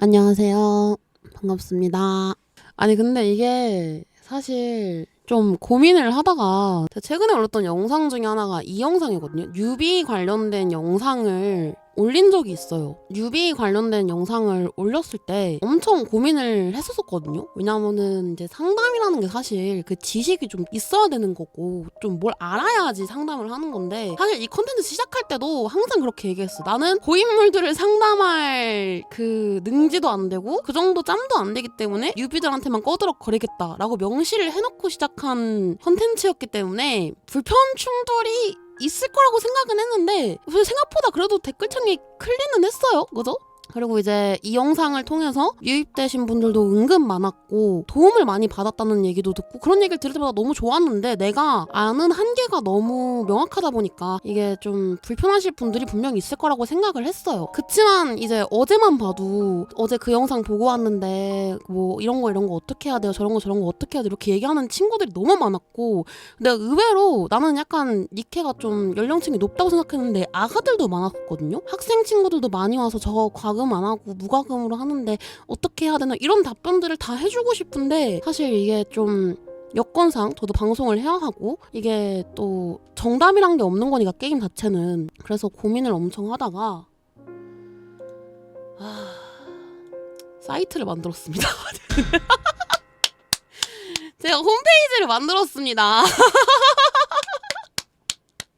안녕하세요. 반갑습니다. 아니, 근데 이게 사실 좀 고민을 하다가 최근에 올렸던 영상 중에 하나가 이 영상이거든요. 뉴비 관련된 영상을 올린 적이 있어요. 뉴비 관련된 영상을 올렸을 때 엄청 고민을 했었거든요. 왜냐면은 이제 상담이라는 게 사실 그 지식이 좀 있어야 되는 거고 좀 뭘 알아야지 상담을 하는 건데 사실 이 컨텐츠 시작할 때도 항상 그렇게 얘기했어. 나는 고인물들을 상담할 그 능지도 안 되고 그 정도 짬도 안 되기 때문에 뉴비들한테만 꺼드럭거리겠다라고 명시를 해놓고 시작한 컨텐츠였기 때문에 불편 충돌이 있을 거라고 생각은 했는데 생각보다 그래도 댓글창이 클리는 했어요. 그죠? 그리고 이제 이 영상을 통해서 유입되신 분들도 은근 많았고 도움을 많이 받았다는 얘기도 듣고 그런 얘기를 들을 때마다 너무 좋았는데 내가 아는 한계가 너무 명확하다 보니까 이게 좀 불편하실 분들이 분명히 있을 거라고 생각을 했어요. 그치만 이제 어제만 봐도 어제 그 영상 보고 왔는데 뭐 이런 거 이런 거 어떻게 해야 돼요 저런 거 저런 거 어떻게 해야 돼요 이렇게 얘기하는 친구들이 너무 많았고 근데 의외로 나는 약간 니케가 좀 연령층이 높다고 생각했는데 아가들도 많았거든요. 학생 친구들도 많이 와서 저 과금 안 하고 무과금으로 하는데 어떻게 해야 되나 이런 답변들을 다 해주고 싶은데 사실 이게 좀 여건상 저도 방송을 해야 하고 이게 또 정답이란 게 없는 거니까 게임 자체는 그래서 고민을 엄청 하다가 아, 사이트를 만들었습니다. 제가 홈페이지를 만들었습니다.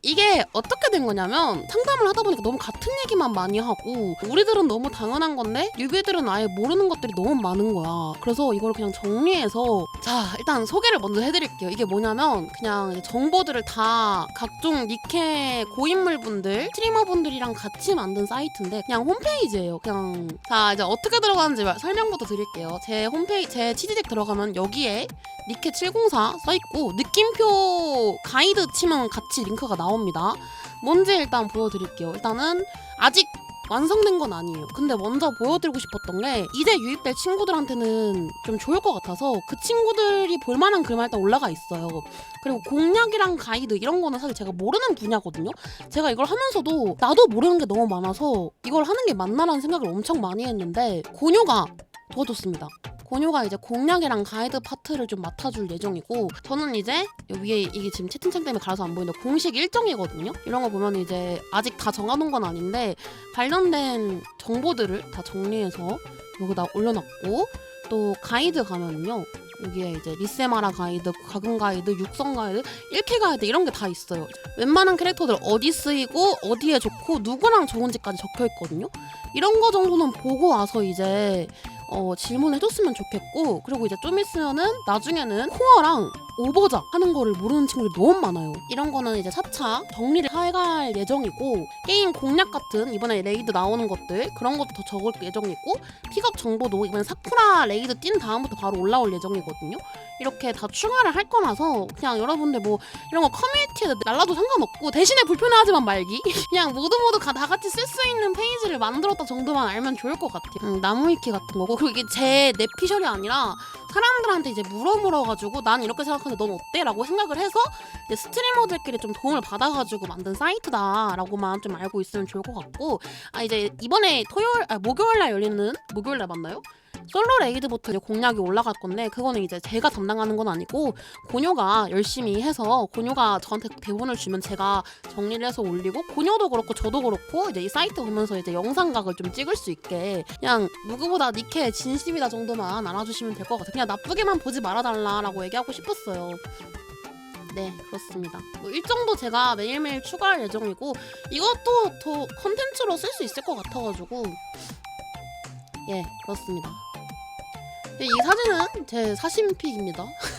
이게 어떻게 된 거냐면 상담을 하다 보니까 너무 같은 얘기만 많이 하고 우리들은 너무 당연한 건데 뉴비들은 아예 모르는 것들이 너무 많은 거야. 그래서 이걸 그냥 정리해서 자 일단 소개를 먼저 해드릴게요. 이게 뭐냐면 그냥 정보들을 다 각종 니케 고인물분들 스트리머분들이랑 같이 만든 사이트인데 그냥 홈페이지예요. 그냥 자 이제 어떻게 들어가는지 말- 설명부터 드릴게요. 제 홈페이지 제 치즈덱 들어가면 여기에 니케 704 써있고 느낌표 가이드 치면 같이 링크가 나옵니다. 뭔지 일단 보여드릴게요. 일단은 아직 완성된 건 아니에요. 근데 먼저 보여드리고 싶었던 게 이제 유입될 친구들한테는 좀 좋을 것 같아서 그 친구들이 볼만한 글만 일단 올라가 있어요. 그리고 공략이랑 가이드 이런 거는 사실 제가 모르는 분야거든요. 제가 이걸 하면서도 나도 모르는 게 너무 많아서 이걸 하는 게 맞나라는 생각을 엄청 많이 했는데 고뇨가 도와줬습니다. 고뇨가 이제 공략이랑 가이드 파트를 좀 맡아줄 예정이고 저는 이제 위에 이게 지금 채팅창 때문에 가려서 안 보이는데 공식 일정이거든요. 이런 거 보면 이제 아직 다 정해놓은 건 아닌데 관련된 정보들을 다 정리해서 여기다 올려놨고 또 가이드 가면은요. 여기에 이제 리세마라 가이드, 가금 가이드, 육성 가이드, 1캐 가이드 이런 게 다 있어요. 웬만한 캐릭터들 어디 쓰이고 어디에 좋고 누구랑 좋은지까지 적혀 있거든요. 이런 거 정도는 보고 와서 이제 어, 질문해줬으면 좋겠고 그리고 이제 좀 있으면은 나중에는 코어랑 오버작 하는 거를 모르는 친구들이 너무 많아요. 이런 거는 이제 차차 정리를 해갈 예정이고 게임 공략 같은 이번에 레이드 나오는 것들 그런 것도 더 적을 예정이고 픽업 정보도 이번에 사쿠라 레이드 뛴 다음부터 바로 올라올 예정이거든요. 이렇게 다 추가를 할 거라서 그냥 여러분들 뭐 이런 거 커뮤니티에 날라도 상관없고 대신에 불편해하지만 말기 그냥 모두 모두 다 같이 쓸 수 있는 페이지를 만들었다 정도만 알면 좋을 것 같아요. 음, 나무위키 같은 거고 이게 제 내 피셜이 아니라 사람들한테 이제 물어 물어가지고 난 이렇게 생각하는데 넌 어때? 라고 생각을 해서 이제 스트리머들끼리 좀 도움을 받아가지고 만든 사이트다라고만 좀 알고 있으면 좋을 것 같고 아 이제 이번에 토요일 아 목요일날 열리는 목요일날 맞나요? 솔로 레이드부터 이제 공략이 올라갈 건데 그거는 이제 제가 담당하는 건 아니고 고뇨가 열심히 해서 고뇨가 저한테 대본을 주면 제가 정리를 해서 올리고 고뇨도 그렇고 저도 그렇고 이제 이 사이트 보면서 이제 영상각을 좀 찍을 수 있게 그냥 누구보다 니케 진심이다 정도만 알아주시면 될 것 같아요. 그냥 나쁘게만 보지 말아달라라고 얘기하고 싶었어요. 네 그렇습니다. 뭐 일정도 제가 매일매일 추가할 예정이고 이것도 더 컨텐츠로 쓸 수 있을 것 같아가지고 예 그렇습니다. 네, 이 사진은 제 사심픽입니다.